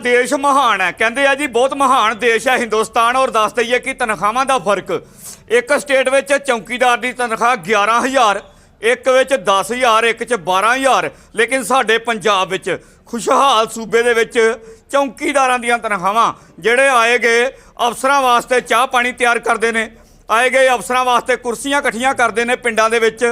ਦੇਸ਼ ਮਹਾਨ ਹੈ। ਕਹਿੰਦੇ ਆ ਜੀ, ਬਹੁਤ ਮਹਾਨ ਦੇਸ਼ ਹੈ ਹਿੰਦੁਸਤਾਨ ਔਰ ਦੱਸ ਦਈਏ ਕਿ ਤਨਖਾਹਾਂ ਦਾ ਫ਼ਰਕ। ਇੱਕ ਸਟੇਟ ਵਿੱਚ ਚੌਕੀਦਾਰ ਦੀ ਤਨਖਾਹ 11000 ਇੱਕ ਵਿੱਚ 10000 ਇੱਕ ਚ 12000 ਲੇਕਿਨ ਸਾਡੇ ਪੰਜਾਬ ਵਿੱਚ ਖੁਸ਼ਹਾਲ ਸੂਬੇ ਦੇ ਵਿੱਚ ਚੌਕੀਦਾਰਾਂ ਦੀਆਂ ਤਨਖਾਹਾਂ, ਜਿਹੜੇ ਆਏ ਗਏ ਅਫਸਰਾਂ ਵਾਸਤੇ ਚਾਹ ਪਾਣੀ ਤਿਆਰ ਕਰਦੇ ਨੇ, ਆਏ ਗਏ ਅਫਸਰਾਂ ਵਾਸਤੇ ਕੁਰਸੀਆਂ ਇਕੱਠੀਆਂ ਕਰਦੇ ਨੇ ਪਿੰਡਾਂ ਦੇ ਵਿੱਚ,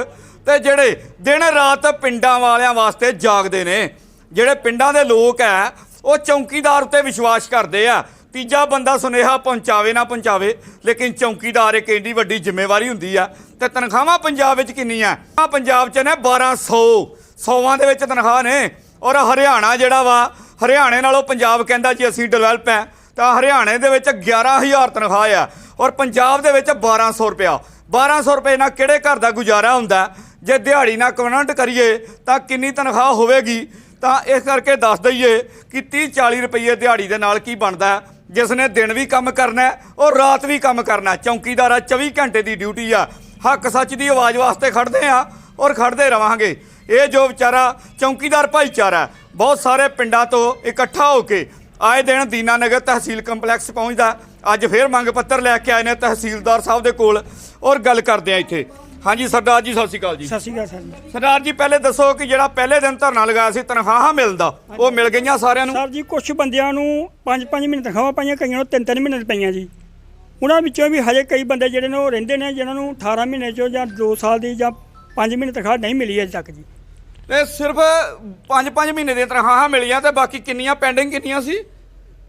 ਤੇ ਜਿਹੜੇ ਦਿਨ ਰਾਤ ਪਿੰਡਾਂ ਵਾਲਿਆਂ ਵਾਸਤੇ ਜਾਗਦੇ ਨੇ। ਜਿਹੜੇ ਪਿੰਡਾਂ ਦੇ ਲੋਕ ਹੈ ਉਹ ਚੌਕੀਦਾਰ ਉੱਤੇ ਵਿਸ਼ਵਾਸ ਕਰਦੇ ਆ। ਤੀਜਾ ਬੰਦਾ ਸੁਨੇਹਾ ਪਹੁੰਚਾਵੇ ਨਾ ਪਹੁੰਚਾਵੇ, ਲੇਕਿਨ ਚੌਕੀਦਾਰ ਇੱਕ ਇੰਨੀ ਵੱਡੀ ਜ਼ਿੰਮੇਵਾਰੀ ਹੁੰਦੀ ਆ। ਤੇ ਤਨਖਾਹਾਂ ਪੰਜਾਬ ਵਿੱਚ ਕਿੰਨੀਆਂ? ਆ ਪੰਜਾਬ 'ਚ ਨੇ 1200 ਸੌਵਾਂ ਦੇ ਵਿੱਚ ਤਨਖਾਹ ਨੇ। ਔਰ ਹਰਿਆਣਾ ਜਿਹੜਾ ਵਾ, ਹਰਿਆਣੇ ਨਾਲੋਂ ਪੰਜਾਬ ਕਹਿੰਦਾ ਜੀ ਅਸੀਂ ਡਿਵੈਲਪ ਹੈ ਤਾਂ ਹਰਿਆਣੇ ਦੇ ਵਿੱਚ 11000 ਤਨਖਾਹ ਆ। ਔਰ ਪੰਜਾਬ ਦੇ ਵਿੱਚ 1200 ਰੁਪਿਆ 1200 ਰੁਪਏ ਨਾਲ ਕਿਹੜੇ ਘਰ ਦਾ ਗੁਜ਼ਾਰਾ ਹੁੰਦਾ? ਜੇ ਦਿਹਾੜੀ ਨਾਲ ਕਨਵਰਟ ਕਰੀਏ, ਤਾਂ ਕਿੰਨੀ ਤਨਖਾਹ ਹੋਵੇਗੀ? ਤਾਂ ਇਸ ਕਰਕੇ ਦੱਸ ਦਈਏ ਕਿ 30 40 ਰੁਪਏ ਦਿਹਾੜੀ ਦੇ ਨਾਲ ਕੀ ਬਣਦਾ ਜਿਸ ਨੇ ਦਿਨ ਵੀ ਕੰਮ ਕਰਨਾ ਔਰ ਰਾਤ ਵੀ ਕੰਮ ਕਰਨਾ ਹੈ। ਚੌਕੀਦਾਰ ਆ 24 ਘੰਟੇ ਦੀ ਡਿਊਟੀ ਆ। ਹੱਕ ਸੱਚ ਦੀ ਆਵਾਜ਼ ਵਾਸਤੇ ਖੜਦੇ ਆ ਔਰ ਖੜਦੇ ਰਵਾਂਗੇ। ਇਹ ਜੋ ਵਿਚਾਰਾ ਚੌਕੀਦਾਰ ਭਾਈਚਾਰਾ ਬਹੁਤ ਸਾਰੇ ਪਿੰਡਾਂ ਤੋਂ ਇਕੱਠਾ ਹੋ ਕੇ ਆਏ ਦਿਨ ਦੀਨਾਨਗਰ ਤਹਿਸੀਲ ਕੰਪਲੈਕਸ ਪਹੁੰਚਦਾ। ਅੱਜ ਫੇਰ ਮੰਗ ਪੱਤਰ ਲੈ ਕੇ ਆਏ ਨੇ ਤਹਿਸੀਲਦਾਰ ਸਾਹਿਬ ਦੇ ਕੋਲ ਔਰ ਗੱਲ ਕਰਦੇ ਆ ਇੱਥੇ। ਹਾਂਜੀ ਸਰਦਾਰ ਜੀ ਸਤਿ ਸ਼੍ਰੀ ਅਕਾਲ ਜੀ। ਸਤਿ ਸ਼੍ਰੀ ਅਕਾਲ ਸਰ ਜੀ। ਸਰਦਾਰ ਜੀ ਪਹਿਲੇ ਦੱਸੋ ਕਿ ਜਿਹੜਾ ਪਹਿਲੇ ਦਿਨ ਧਰਨਾ ਲਗਾਇਆ ਸੀ ਤਨਖਾਹਾਂ ਮਿਲਦਾ ਉਹ ਮਿਲ ਗਈਆਂ ਸਾਰਿਆਂ ਨੂੰ? ਸਰ ਜੀ ਕੁਝ ਬੰਦਿਆਂ ਨੂੰ 5-5 ਮਹੀਨੇ ਤਨਖਾਹਾਂ ਪਾਈਆਂ ਕਈਆਂ ਨੂੰ 3-3 ਮਹੀਨੇ ਪਈਆਂ ਜੀ। ਉਹਨਾਂ ਵਿੱਚੋਂ ਵੀ ਹਜੇ ਕਈ ਬੰਦੇ ਜਿਹੜੇ ਨੇ ਉਹ ਰਹਿੰਦੇ ਨੇ ਜਿਨ੍ਹਾਂ ਨੂੰ 18 ਮਹੀਨੇ ਚੋਂ ਜਾਂ 2 ਸਾਲ ਦੀ ਜਾਂ 5 ਮਹੀਨੇ ਤਨਖਾਹ ਨਹੀਂ ਮਿਲੀ ਅਜੇ ਤੱਕ ਜੀ। ਤੇ ਸਿਰਫ 5-5 ਮਹੀਨੇ ਦੀਆਂ ਤਨਖਾਹਾਂ ਮਿਲੀਆਂ ਤੇ ਬਾਕੀ ਕਿੰਨੀਆਂ ਪੈਂਡਿੰਗ ਕਿੰਨੀਆਂ ਸੀ?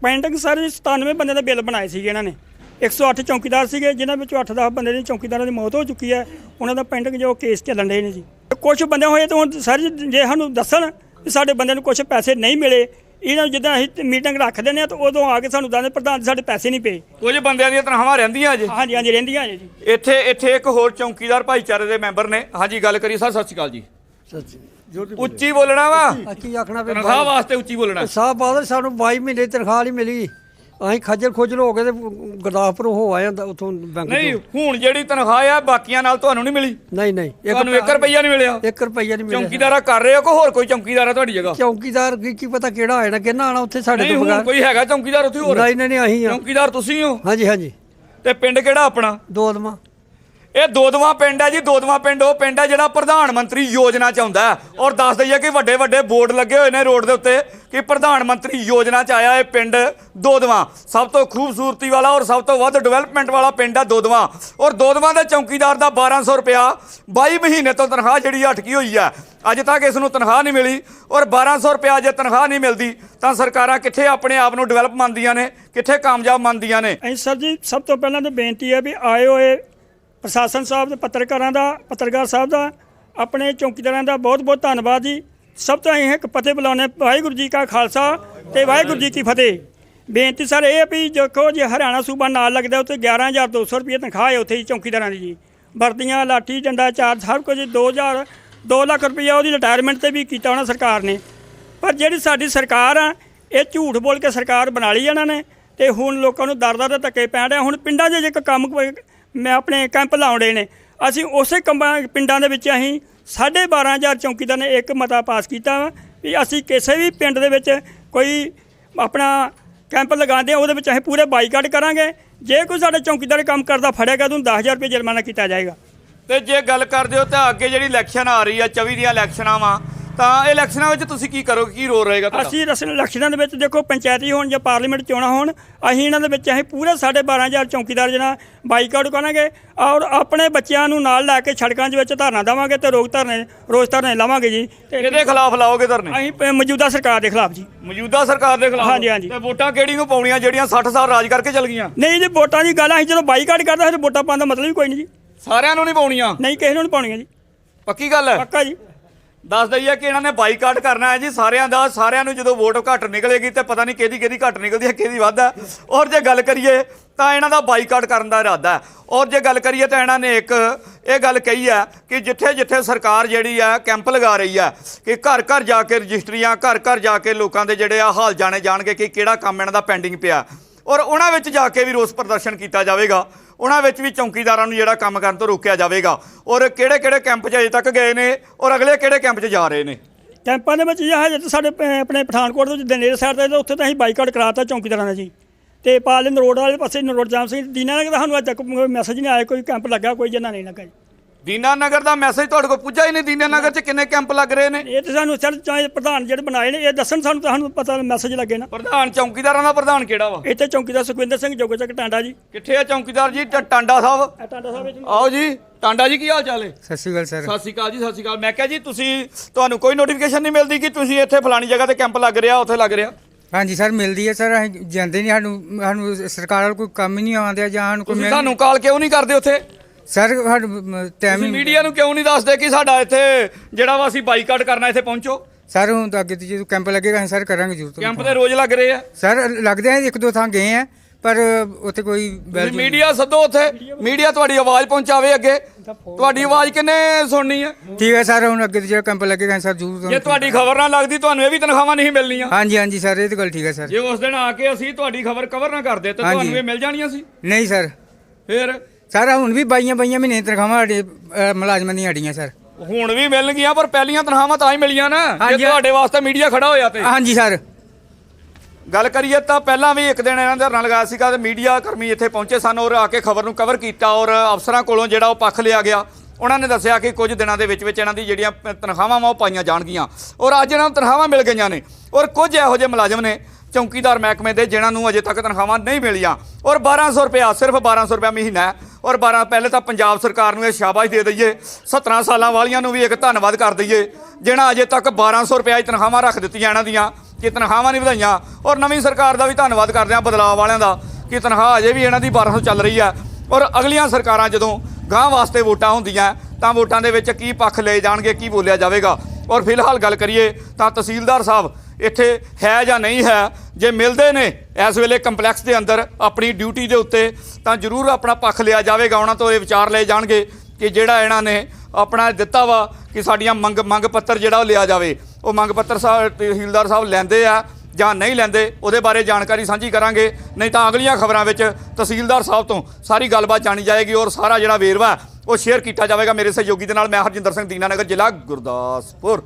ਪੈਂਟਿੰਗ ਸਰ 97 ਬੰਦੇ ਦੇ ਬਿੱਲ ਬਣਾਏ ਸੀਗੇ ਇਹਨਾਂ ਨੇ। 108 ਚੌਕੀਦਾਰ ਸੀਗੇ ਜਿਨ੍ਹਾਂ ਵਿੱਚੋਂ 8-10 ਬੰਦੇ ਦੀ ਚੌਕੀਦਾਰਾਂ ਦੀ ਮੌਤ ਹੋ ਚੁੱਕੀ ਹੈ। ਉਹਨਾਂ ਦਾ ਪੈਂਟਿੰਗ ਜੋ ਕੇਸ ਚੱਲਣ ਰਹੇ ਨੇ ਜੀ। ਕੁਝ ਬੰਦੇ ਹੋਏ ਤਾਂ ਹੁਣ ਸਰ ਜੀ ਸਾਨੂੰ ਦੱਸਣ ਕਿ ਸਾਡੇ ਬੰਦੇ ਨੂੰ ਕੁਝ ਪੈਸੇ ਨਹੀਂ ਮਿਲੇ ਇਹਨਾਂ ਨੂੰ ਜਿੱਦਾਂ ਅਸੀਂ ਮੀਟਿੰਗ ਰੱਖ ਦਿੰਦੇ ਆ ਤਾਂ ਉਦੋਂ ਆ ਕੇ ਸਾਨੂੰ ਦੱਸਦੇ ਪ੍ਰਧਾਨ ਜੀ ਸਾਡੇ ਪੈਸੇ ਨਹੀਂ ਪਏ। ਕੁਝ ਬੰਦਿਆਂ ਦੀਆਂ ਤਨਖਾਹਾਂ ਰਹਿੰਦੀਆਂ ਅਜੇ ਹਾਂਜੀ ਹਾਂਜੀ ਰਹਿੰਦੀਆਂ ਨੇ ਜੀ। ਇੱਥੇ ਇੱਥੇ ਇੱਕ ਹੋਰ ਚੌਕੀਦਾਰ ਭਾਈਚਾਰੇ ਦੇ ਮੈਂਬਰ ਨੇ। ਹਾਂਜੀ ਗੱਲ ਕਰੀ ਸਰ ਸਤਿ ਸ਼੍ਰੀ ਅਕਾਲ ਜੀ। ਉੱਚੀ ਬੋਲਣਾ ਵਾ? ਕੀ ਆਖਣਾ ਤਨਖਾਹ ਵਾਸਤੇ ਉੱਚੀ ਬੋਲਣਾ। ਸਾਹ ਬਾਦਲ ਸਾਨੂੰ 22 ਮਹੀਨੇ ਤਨਖਾਹ ਨਹੀਂ ਮਿਲੀ। ਅਸੀਂ ਖੱਜਲ ਖੁਜਲ ਹੋ ਕੇ ਤੇ ਗੁਰਦਾਸਪੁਰ ਹੋ ਆਏ ਹਾਂ ਉਥੋਂ ਬੈਂਕ ਨਹੀਂ ਹੁਣ ਜਿਹੜੀ ਤਨਖਾਹ ਆ ਬਾਕੀਆਂ ਨਾਲ ਤੁਹਾਨੂੰ ਨਹੀਂ ਮਿਲੀ? ਨਹੀਂ ਨਹੀਂ ਤੁਹਾਨੂੰ 1 ਰੁਪਈਆ ਨਹੀਂ ਮਿਲਿਆ? 1 ਰੁਪਈਆ ਨਹੀਂ ਮਿਲਿਆ। ਚੌਕੀਦਾਰਾ ਕਰ ਰਹੇ ਹੋ ਕਿ ਹੋਰ ਕੋਈ ਚੌਕੀਦਾਰ ਆ ਤੁਹਾਡੀ ਜਗ੍ਹਾ? ਚੌਕੀਦਾਰ ਕੀ ਕੀ ਪਤਾ ਕਿਹੜਾ ਆਇਆ ਨਾ ਕਿੰਨਾ ਆਣਾ ਉੱਥੇ ਸਾਡੇ ਤੋਂ ਬਗੈਰ। ਕੋਈ ਹੈਗਾ ਚੌਕੀਦਾਰ ਉੱਥੇ ਹੋਰ? ਨਹੀਂ ਨਹੀਂ ਨਹੀਂ ਅਸੀਂ ਆ ਚੌਕੀਦਾਰ ਤੁਸੀਂ ਹੋ? ਹਾਂਜੀ ਹਾਂਜੀ। ਤੇ ਪਿੰਡ ਕਿਹੜਾ ਆਪਣਾ? ਦੋ ਦਮਾ ਇਹ ਦੋਦਵਾ ਪਿੰਡ ਹੈ ਜੀ ਦੋਦਵਾ ਪਿੰਡ, ਉਹ ਪਿੰਡ ਹੈ ਜਿਹੜਾ ਪ੍ਰਧਾਨ ਮੰਤਰੀ ਯੋਜਨਾ ਚ ਆਉਂਦਾ ਔਰ ਦੱਸ ਦਈਏ ਕਿ ਵੱਡੇ ਵੱਡੇ ਬੋਰਡ ਲੱਗੇ ਹੋਏ ਨੇ ਰੋਡ ਦੇ ਉੱਤੇ ਕਿ ਪ੍ਰਧਾਨ ਮੰਤਰੀ ਯੋਜਨਾ ਚ ਆਇਆ ਇਹ ਪਿੰਡ ਦੋਦਵਾ ਸਭ ਤੋਂ ਖੂਬਸੂਰਤੀ ਵਾਲਾ ਔਰ ਸਭ ਤੋਂ ਵੱਧ ਡਿਵੈਲਪਮੈਂਟ ਵਾਲਾ ਪਿੰਡ ਹੈ ਦੋਦਵਾ ਔਰ ਦੋਦਵਾ ਦੇ ਚੌਕੀਦਾਰ ਦਾ 1200 ਰੁਪਿਆ 22 ਮਹੀਨੇ ਤੋਂ ਤਨਖਾਹ ਜਿਹੜੀ ਅਟਕੀ ਹੋਈ ਹੈ ਅੱਜ ਤੱਕ ਇਸ ਨੂੰ ਤਨਖਾਹ ਨਹੀਂ ਮਿਲੀ ਔਰ 1200 ਰੁਪਿਆ ਜੇ ਤਨਖਾਹ ਨਹੀਂ ਮਿਲਦੀ ਤਾਂ ਸਰਕਾਰਾਂ ਕਿੱਥੇ ਆਪਣੇ ਆਪ ਨੂੰ ਡਿਵੈਲਪ ਮੰਨਦੀਆਂ ਨੇ, ਕਿੱਥੇ ਕਾਮਯਾਬ ਮੰਨਦੀਆਂ ਨੇ? ਅਸੀਂ ਸਰ ਜੀ, ਸਭ ਤੋਂ ਪਹਿਲਾਂ ਤਾਂ ਬੇਨਤੀ ਹੈ ਵੀ ਆਏ ਹੋਏ ਪ੍ਰਸ਼ਾਸਨ ਸਾਹਿਬ ਦੇ, ਪੱਤਰਕਾਰਾਂ ਦਾ, ਪੱਤਰਕਾਰ ਸਾਹਿਬ ਦਾ, ਆਪਣੇ ਚੌਕੀਦਾਰਾਂ ਦਾ ਬਹੁਤ ਬਹੁਤ ਧੰਨਵਾਦ ਜੀ। ਸਭ ਤੋਂ ਇਹ ਇੱਕ ਪਤੇ ਬੁਲਾਉਣੇ ਵਾਹਿਗੁਰੂ ਜੀ ਕਾ ਖਾਲਸਾ ਤੇ ਵਾਹਿਗੁਰੂ ਜੀ ਕੀ ਫਤਿਹ। ਬੇਨਤੀ ਸਰ ਇਹ ਹੈ ਵੀ ਦੇਖੋ ਜੇ ਹਰਿਆਣਾ ਸੂਬਾ ਨਾਲ ਲੱਗਦਾ ਉੱਥੇ 11200 ਰੁਪਏ ਤਨਖਾਹ ਹੈ ਉੱਥੇ ਜੀ ਚੌਕੀਦਾਰਾਂ ਦੀ ਜੀ। ਵਰਦੀਆਂ, ਲਾਠੀ, ਡੰਡਾ, ਚਾਰਜ ਸਭ ਕੁਝ 2000 2 ਲੱਖ ਰੁਪਇਆ ਉਹਦੀ ਰਿਟਾਇਰਮੈਂਟ ਤੇ ਵੀ ਕੀਤਾ ਉਹਨਾਂ ਸਰਕਾਰ ਨੇ। ਪਰ ਜਿਹੜੀ ਸਾਡੀ ਸਰਕਾਰ ਆ, ਇਹ ਝੂਠ ਬੋਲ ਕੇ ਸਰਕਾਰ ਬਣਾ ਲਈ ਇਹਨਾਂ ਨੇ ਤੇ ਹੁਣ ਲੋਕਾਂ ਨੂੰ ਦਰ ਦਰ ਦੇ ਧੱਕੇ ਪੈਣ ਰਿਹਾ ਹੁਣ ਪਿੰਡਾਂ 'ਚ ਜੇ ਇੱਕ ਕੰਮ ਕੋਈ- ਮੈਂ ਆਪਣੇ ਕੈਂਪ ਲਾਉਂਦੇ ਨੇ। ਅਸੀਂ ਉਸੇ ਕੰਬਾਂ, ਪਿੰਡਾਂ ਦੇ ਵਿੱਚ ਅਸੀਂ 12500 ਚੌਕੀਦਾਰ ਨੇ ਇੱਕ ਮਤਾ ਪਾਸ ਕੀਤਾ ਵਾ ਵੀ ਅਸੀਂ ਕਿਸੇ ਵੀ ਪਿੰਡ ਦੇ ਵਿੱਚ ਕੋਈ ਆਪਣਾ ਕੈਂਪ ਲਗਾਉਂਦੇ ਆ ਉਹਦੇ ਵਿੱਚ ਅਸੀਂ ਪੂਰੇ ਬਾਈਕਾਟ ਕਰਾਂਗੇ। ਜੇ ਕੋਈ ਸਾਡੇ ਚੌਕੀਦਾਰ ਕੰਮ ਕਰਦਾ ਫੜਿਆ ਗਿਆ ਉਹਨੂੰ 10000 ਰੁਪਏ ਜੁਰਮਾਨਾ ਕੀਤਾ ਜਾਏਗਾ। ਤੇ ਜੇ ਗੱਲ ਕਰਦੇ ਹੋ ਤਾਂ ਅੱਗੇ ਜਿਹੜੀ ਇਲੈਕਸ਼ਨ ਆ ਰਹੀ ਆ 24 ਦੀਆਂ ਇਲੈਕਸ਼ਨਾਂ ਵਾ ਤਾਂ ਇਲੈਕਸ਼ਨਾਂ ਵਿੱਚ ਤੁਸੀਂ ਕੀ ਕਰੋਗੇ? ਕੀ ਰੋਲ ਰਹੇਗਾ ਤੁਹਾਡਾ? ਅਸੀਂ ਰਸਨ ਇਲੈਕਸ਼ਨਾਂ ਦੇ ਵਿੱਚ ਦੇਖੋ ਪੰਚਾਇਤੀ ਹੋਣ ਜਾਂ ਪਾਰਲੀਮੈਂਟ ਚੋਣਾਂ ਹੋਣ ਅਸੀਂ ਇਹਨਾਂ ਦੇ ਵਿੱਚ ਅਸੀਂ ਪੂਰੇ ਸਾਡੇ 12000 ਚੌਕੀਦਾਰ ਜਿਹੜਾ ਬਾਈਕਾਟ ਕਰਾਂਗੇ ਔਰ ਆਪਣੇ ਬੱਚਿਆਂ ਨੂੰ ਨਾਲ ਲੈ ਕੇ ਸੜਕਾਂ ਦੇ ਵਿੱਚ ਧਰਨਾ ਦੇਵਾਂਗੇ ਤੇ ਰੋਕ ਧਰਨੇ ਰੋਜ਼ ਧਰਨੇ ਲਾਵਾਂਗੇ ਜੀ। ਤੇ ਇਹਦੇ ਖਿਲਾਫ ਲਾਓਗੇ ਧਰਨੇ? ਅਸੀਂ ਪ- ਮੌਜੂਦਾ ਸਰਕਾਰ ਦੇ ਖਿਲਾਫ ਜੀ। ਮੌਜੂਦਾ ਸਰਕਾਰ ਦੇ ਖਿਲਾਫ? ਹਾਂਜੀ, ਹਾਂਜੀ। ਤੇ ਵੋਟਾਂ ਕਿਹੜੀ ਨੂੰ ਪਾਉਣੀਆਂ ਜਿਹੜੀਆਂ 60 ਸਾਲ ਰਾਜ ਕਰਕੇ ਚੱਲ ਗਈਆਂ? ਨਹੀਂ ਜੀ ਵੋਟਾਂ ਦੀ ਗੱਲ ਅਸੀਂ ਜਦੋਂ ਬਾਈਕਾਟ ਕਰਦੇ ਤਾਂ ਵੋਟਾਂ ਪਾਉਣ ਦਾ ਮਤਲਬ ਹੀ ਕੋਈ ਨਹੀਂ ਜੀ। ਸਾਰਿਆਂ ਨੂੰ ਨਹੀਂ ਪਾਉਣੀਆਂ? ਨਹੀਂ ਕਿਸੇ ਨੂੰ ਨਹੀਂ ਪਾਉਣੀਆਂ ਜੀ। ਪੱਕੀ ਗੱਲ ਹੈ? ਪੱਕਾ ਜੀ। ਦੱਸ ਦਈਏ ਕਿ ਇਹਨਾਂ ਨੇ ਬਾਈਕਾਟ ਕਰਨਾ ਹੈ ਜੀ। ਸਾਰਿਆਂ ਦਾ ਸਾਰਿਆਂ ਨੂੰ ਜਦੋਂ ਵੋਟ ਘੱਟ ਨਿਕਲੇਗੀ ਤੇ ਪਤਾ ਨਹੀਂ ਕਿਹਦੀ ਕਿਹਦੀ ਘੱਟ ਨਿਕਲਦੀ ਹੈ, ਕਿਹਦੀ ਵੱਧ ਹੈ। ਔਰ ਜੇ ਗੱਲ ਕਰੀਏ ਤਾਂ ਇਹਨਾਂ ਦਾ ਬਾਈਕਾਟ ਕਰਨ ਦਾ ਇਰਾਦਾ ਹੈ। ਔਰ ਜੇ ਗੱਲ ਕਰੀਏ ਤਾਂ ਇਹਨਾਂ ਨੇ ਇੱਕ ਇਹ ਗੱਲ ਕਹੀ ਹੈ ਕਿ ਜਿੱਥੇ ਜਿੱਥੇ ਸਰਕਾਰ ਜਿਹੜੀ ਹੈ, ਕੈਂਪ ਲਗਾ ਰਹੀ ਹੈ ਕਿ ਘਰ ਘਰ ਜਾ ਕੇ ਰਜਿਸਟਰੀਆਂ, ਘਰ ਘਰ ਜਾ ਕੇ ਲੋਕਾਂ ਦੇ ਜਿਹੜੇ ਆ ਹਾਲ ਜਾਣੇ ਜਾਣਗੇ ਕਿ ਕਿਹੜਾ ਕੰਮ ਇਹਨਾਂ ਦਾ ਪੈਂਡਿੰਗ ਪਿਆ। ਔਰ ਉਹਨਾਂ ਵਿੱਚ ਜਾ ਕੇ ਵੀ ਰੋਸ ਪ੍ਰਦਰਸ਼ਨ ਕੀਤਾ ਜਾਵੇਗਾ। ਉਹਨਾਂ ਵਿੱਚ ਵੀ ਚੌਕੀਦਾਰਾਂ ਨੂੰ ਜਿਹੜਾ ਕੰਮ ਕਰਨ ਤੋਂ ਰੋਕਿਆ ਜਾਵੇਗਾ। ਔਰ ਕਿਹੜੇ ਕਿਹੜੇ ਕੈਂਪ 'ਚ ਅਜੇ ਤੱਕ ਗਏ ਨੇ ਔਰ ਅਗਲੇ ਕਿਹੜੇ ਕੈਂਪ 'ਚ ਜਾ ਰਹੇ ਨੇ? ਕੈਂਪਾਂ ਦੇ ਵਿੱਚ ਜੀ ਹਜੇ ਤਾਂ ਸਾਡੇ ਪ- ਆਪਣੇ ਪਠਾਨਕੋਟ ਦੇ ਦਨੇਰ ਸਾਈਡ ਤੇ ਉੱਥੇ ਤਾਂ ਅਸੀਂ ਬਾਈਕਾਟ ਕਰਾਤਾ ਚੌਕੀਦਾਰਾਂ ਨੇ ਜੀ। ਤੇ ਪਾਲਿੰਦ ਰੋਡ ਵਾਲੇ ਪਾਸੇ ਨਰੋਡ ਜਾਮ ਸਿੰਘ, ਦੀਨਾ ਨਗਰ ਦਾ ਸਾਨੂੰ ਅੱਜ ਤੱਕ ਮੈਸੇਜ ਨਹੀਂ ਆਇਆ, ਕੋਈ ਕੈਂਪ ਲੱਗਾ, ਕੋਈ ਜਨਾ ਨਹੀਂ ਲੱਗਾ ਜੀ। ਦੀਨਾ ਨਗਰ ਦਾ ਮੈਸੇਜ ਤੁਹਾਡੇ ਕੋਲ ਪੁੱਜਾ ਹੀ ਨਹੀਂ ਦੀਨਾ ਨਗਰ 'ਚ ਕਿੰਨੇ ਕੈਂਪ ਲੱਗ ਰਹੇ ਨੇ? ਇਹ ਤਾਂ ਸਾਨੂੰ ਸਰ ਚਾਹੇ ਪ੍ਰਧਾਨ ਜਿਹੜੇ ਬਣਾਏ ਨੇ ਇਹ ਦੱਸਣ ਸਾਨੂੰ ਤਾਂ ਸਾਨੂੰ ਪਤਾ ਮੈਸੇਜ ਲੱਗੇ ਨਾ। ਪ੍ਰਧਾਨ ਚੌਂਕੀਦਾਰਾਂ ਦਾ ਪ੍ਰਧਾਨ ਕਿਹੜਾ ਵਾ? ਇੱਥੇ ਚੌਂਕੀਦਾਰ ਸੁਖਵਿੰਦਰ ਸਿੰਘ ਜੋਗੋਚਕ ਟਾਂਡਾ ਜੀ। ਕਿੱਥੇ ਆ ਚੌਂਕੀਦਾਰ ਜੀ? ਟ- ਟਾਂਡਾ ਸਾਹਿਬ। ਇਹ ਟਾਂਡਾ ਸਾਹਿਬ ਵਿੱਚ ਆਓ ਜੀ ਟਾਂਡਾ ਜੀ ਕੀ ਹਾਲ ਚਾਲ ਹੈ ਸਤਿ ਸ਼੍ਰੀ ਅਕਾਲ ਸਰ। ਸਤਿ ਸ਼੍ਰੀ ਅਕਾਲ ਜੀ ਸਤਿ ਸ਼੍ਰੀ ਅਕਾਲ। ਮੈਂ ਕਿਹਾ ਜੀ ਤੁਸੀਂ ਤੁਹਾਨੂੰ ਕੋਈ ਨੋਟੀਫਿਕੇਸ਼ਨ ਨਹੀਂ ਮਿਲਦੀ ਕਿ ਤੁਸੀਂ ਇੱਥੇ ਫਲਾਣੀ ਜਗ੍ਹਾ ਤੇ ਕੈਂਪ ਲੱਗ ਰਿਹਾ ਉੱਥੇ ਲੱਗ ਰਿਹਾ? ਹਾਂਜੀ ਸਰ ਮਿਲਦੀ ਹੈ ਸਰ। ਅਸੀਂ ਜਾਂਦੇ ਨਹੀਂ ਸਾਨੂੰ ਸਾਨੂੰ ਸਰਕਾਰ ਵੱਲ ਕੋਈ ਕੰਮ ਹੀ ਨਹੀਂ ਆਉਂਦਾ ਜਾਂ ਸਾਨੂੰ ਕੋਈ ਤੁਸੀਂ ਮਿਲ- ਸਾਨੂੰ ਕਾਲ ਕਿਉਂ ਨਹੀਂ ਕਰਦੇ ਉੱਥੇ? ਸਰ ਟਾਈਮ ਤੁਸੀਂ ਮੀਡੀਆ ਨੂੰ ਕਿਉਂ ਨਹੀਂ ਦੱਸਦੇ ਕਿ ਸਾਡਾ ਇੱਥੇ ਜਿਹੜਾ ਵਾ ਅਸੀਂ ਬਾਈਕਾਟ ਕਰਨਾ ਇੱਥੇ ਪਹੁੰਚੋ? ਸਰ ਹੁਣ ਤਾਂ ਅੱਗੇ ਤੋਂ ਜਦੋਂ ਕੈਂਪ ਲੱਗੇਗਾ ਅਸੀਂ ਸਰ ਕਰਾਂਗੇ ਜ਼ਰੂਰ ਕੈਂਪ ਤੇ ਰੋਜ਼ ਲੱਗ ਰਹੇ ਆ। ਸਰ ਲੱਗਦੇ ਆ ਇੱਕ ਦੋ ਥਾਂ ਗਏ ਆ ਪਰ ਉੱਥੇ ਕੋਈ ਮੀਡੀਆ ਸੱਦੋ ਉੱਥੇ। ਮੀਡੀਆ ਤੁਹਾਡੀ ਆਵਾਜ਼ ਪਹੁੰਚਾਵੇ ਅੱਗੇ। ਤੁਹਾਡੀ ਆਵਾਜ਼ ਕਿੰਨੇ ਸੁਣਨੀ ਹੈ ਠੀਕ ਹੈ ਸਰ ਹੁਣ ਅੱਗੇ ਤੋਂ ਜਿਹੜਾ ਕੈਂਪ ਲੱਗੇਗਾ ਅਸੀਂ ਸਰ ਜ਼ਰੂਰ ਜੇ ਤੁਹਾਨੂੰ- ਤੁਹਾਡੀ ਖਬਰ ਨਾ ਲੱਗਦੀ ਤੁਹਾਨੂੰ ਇਹ ਵੀ ਤਨਖਾਹਾਂ ਨਹੀਂ ਮਿਲਣੀਆਂ। ਹਾਂਜੀ ਹਾਂਜੀ ਸਰ ਇਹ ਤਾਂ ਗੱਲ ਠੀਕ ਹੈ ਸਰ। ਜੇ ਉਸ ਦਿਨ ਆ ਕੇ ਅਸੀਂ ਤੁਹਾਡੀ ਖਬਰ ਕਵਰ ਨਾ ਕਰਦੇ ਤਾਂ ਹਾਂਜੀ। ਤੁਹਾਨੂੰ ਇਹ ਮਿਲ ਜਾਣੀਆਂ ਸੀ? ਨਹੀਂ ਸਰ। ਫਿਰ ਸਰ ਹੁਣ ਵੀ ਬਾਈਆਂ ਬਾਈਆਂ ਮਹੀਨੇ ਤਨਖਾਹਾਂ ਸਾਡੇ ਮੁਲਾਜ਼ਮਾਂ ਦੀਆਂ ਅੜੀਆਂ ਸਰ। ਹੁਣ ਵੀ ਮਿਲਣਗੀਆਂ ਪਰ ਪਹਿਲੀਆਂ ਤਨਖਾਹਾਂ ਤਾਂ ਹੀ ਮਿਲੀਆਂ ਨਾ ਜੇ ਹਾਂਜੀ। ਤੁਹਾਡੇ ਵਾਸਤੇ ਮੀਡੀਆ ਖੜਾ ਹੋਇਆ ਤੇ। ਹਾਂਜੀ ਸਰ। ਗੱਲ ਕਰੀਏ ਤਾਂ ਪਹਿਲਾਂ ਵੀ ਇੱਕ ਦਿਨ ਇਹਨਾਂ ਦਾ ਧਰਨਾ ਲਗਾਇਆ ਸੀਗਾ ਤੇ ਮੀਡੀਆ ਕਰਮੀ ਇੱਥੇ ਪਹੁੰਚੇ ਸਨ ਔਰ ਆ ਕੇ ਖਬਰ ਨੂੰ ਕਵਰ ਕੀਤਾ ਔਰ ਅਫਸਰਾਂ ਕੋਲੋਂ ਜਿਹੜਾ ਉਹ ਪੱਖ ਲਿਆ ਗਿਆ। ਉਹਨਾਂ ਨੇ ਦੱਸਿਆ ਕਿ ਕੁਝ ਦਿਨਾਂ ਦੇ ਵਿੱਚ ਵਿੱਚ ਇਹਨਾਂ ਦੀ ਜਿਹੜੀਆਂ ਪ- ਤਨਖਾਹਾਂ ਵਾ ਉਹ ਪਾਈਆਂ ਜਾਣਗੀਆਂ। ਔਰ ਅੱਜ ਇਹਨਾਂ ਨੂੰ ਤਨਖਾਹਾਂ ਮਿਲ ਗਈਆਂ ਨੇ। ਔਰ ਕੁਝ ਇਹੋ ਜਿਹੇ ਮੁਲਾਜ਼ਮ ਨੇ ਚੌਕੀਦਾਰ ਮਹਿਕਮੇ ਦੇ ਜਿਨ੍ਹਾਂ ਨੂੰ ਅਜੇ ਤੱਕ ਤਨਖਾਹਾਂ ਨਹੀਂ ਮਿਲੀਆਂ। ਔਰ 1200 ਰੁਪਇਆ, ਸਿਰਫ 1200 ਰੁਪਇਆ ਮਹੀਨਾ ਹੈ। ਔਰ 12 ਪਹਿਲੇ ਤਾਂ ਪੰਜਾਬ ਸਰਕਾਰ ਨੂੰ ਇਹ ਸ਼ਾਬਾਸ਼ ਦੇ ਦਈਏ। 17 ਸਾਲਾਂ ਵਾਲੀਆਂ ਨੂੰ ਵੀ ਇੱਕ ਧੰਨਵਾਦ ਕਰ ਦਈਏ, ਜਿਹਨਾਂ ਅਜੇ ਤੱਕ 1200 ਰੁਪਇਆ ਦੀ ਤਨਖਾਹਾਂ ਰੱਖ ਦਿੱਤੀਆਂ ਇਹਨਾਂ ਦੀਆਂ, ਕਿ ਤਨਖਾਹਾਂ ਨਹੀਂ ਵਧਾਈਆਂ। ਔਰ ਨਵੀਂ ਸਰਕਾਰ ਦਾ ਵੀ ਧੰਨਵਾਦ ਕਰਦੇ ਹਾਂ ਬਦਲਾਅ ਵਾਲਿਆਂ ਦਾ, ਕਿ ਤਨਖਾਹ ਅਜੇ ਵੀ ਇਹਨਾਂ ਦੀ 1200 ਚੱਲ ਰਹੀ ਹੈ। ਔਰ ਅਗਲੀਆਂ ਸਰਕਾਰਾਂ ਜਦੋਂ ਗਾਂ ਵਾਸਤੇ ਵੋਟਾਂ ਹੁੰਦੀਆਂ, ਤਾਂ ਵੋਟਾਂ ਦੇ ਵਿੱਚ ਕੀ ਪੱਖ ਲਏ ਜਾਣਗੇ, ਕੀ ਬੋਲਿਆ ਜਾਵੇਗਾ? ਔਰ ਫਿਲਹਾਲ ਗੱਲ ਕਰੀਏ ਤਾਂ ਤਹਿਸੀਲਦਾਰ ਸਾਹਿਬ, ਇੱਥੇ ਹੈ ਜਾਂ ਨਹੀਂ ਹੈ, ਜੇ ਮਿਲਦੇ ਨੇ, ਇਸ ਵੇਲੇ ਕੰਪਲੈਕਸ ਦੇ ਅੰਦਰ ਆਪਣੀ ਡਿਊਟੀ ਦੇ ਉੱਤੇ, ਤਾਂ ਜ਼ਰੂਰ ਆਪਣਾ ਪੱਖ ਲਿਆ ਜਾਵੇਗਾ, ਉਹਨਾਂ ਤੋਂ ਇਹ ਵਿਚਾਰ ਲਏ ਜਾਣਗੇ ਕਿ ਜਿਹੜਾ ਇਹਨਾਂ ਨੇ ਆਪਣਾ ਦਿੱਤਾ ਵਾ ਕਿ ਸਾਡੀਆਂ ਮੰਗ ਮੰਗ ਪੱਤਰ ਜਿਹੜਾ ਉਹ ਲਿਆ ਜਾਵੇ। ਉਹ ਮੰਗ ਪੱਤਰ ਸਾਹਿਬ ਤਹਿਸੀਲਦਾਰ ਸਾਹਿਬ ਲੈਂਦੇ ਆ ਜਾਂ ਨਹੀਂ ਲੈਂਦੇ, ਉਹਦੇ ਬਾਰੇ ਜਾਣਕਾਰੀ ਸਾਂਝੀ ਕਰਾਂਗੇ। ਨਹੀਂ ਤਾਂ ਅਗਲੀਆਂ ਖਬਰਾਂ ਵਿੱਚ ਤਹਿਸੀਲਦਾਰ ਸਾਹਿਬ ਤੋਂ ਸਾਰੀ ਗੱਲਬਾਤ ਜਾਣੀ ਜਾਏਗੀ ਔਰ ਸਾਰਾ ਜਿਹੜਾ ਵੇਰਵਾ ਉਹ ਸ਼ੇਅਰ ਕੀਤਾ ਜਾਵੇਗਾ ਮੇਰੇ ਸਹਿਯੋਗੀ ਦੇ ਨਾਲ। ਮੈਂ ਹਰਜਿੰਦਰ ਸਿੰਘ, ਦੀਨਾਨਗਰ, ਜ਼ਿਲ੍ਹਾ ਗੁਰਦਾਸਪੁਰ।